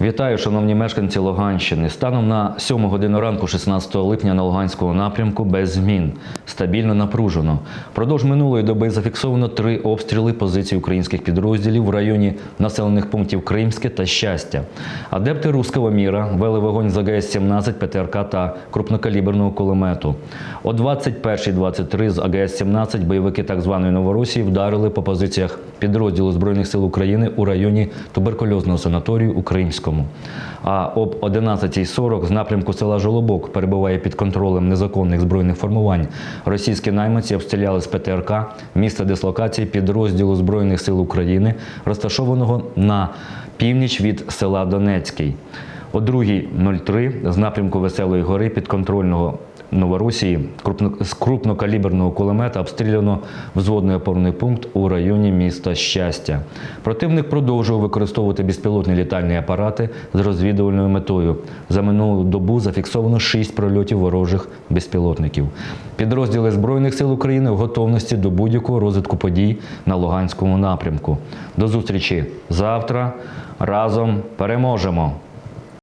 Вітаю, шановні мешканці Луганщини. Станом на 7 годину ранку, 16 липня, на Луганському напрямку без змін. Стабільно напружено. Продовж минулої доби зафіксовано три обстріли позицій українських підрозділів в районі населених пунктів Кримське та Щастя. Адепти руського міра вели вогонь з АГС-17, ПТРК та крупнокаліберного кулемету. О 21.23 з АГС-17 бойовики так званої Новоросії вдарили по позиціях підрозділу Збройних сил України у районі туберкульозного санаторію у Кримському. А об 11.40 з напрямку села Жолобок перебуває під контролем незаконних збройних формувань. Російські найманці обстріляли з ПТРК місце дислокації підрозділу Збройних сил України, розташованого на північ від села Донецький. О 2.03 з напрямку Веселої гори підконтрольного Новоросії з крупнокаліберного кулемета обстріляно взводний опорний пункт у районі міста Щастя. Противник продовжував використовувати безпілотні літальні апарати з розвідувальною метою. За минулу добу зафіксовано 6 прольотів ворожих безпілотників. Підрозділи Збройних сил України в готовності до будь-якого розвитку подій на Луганському напрямку. До зустрічі завтра. Разом переможемо!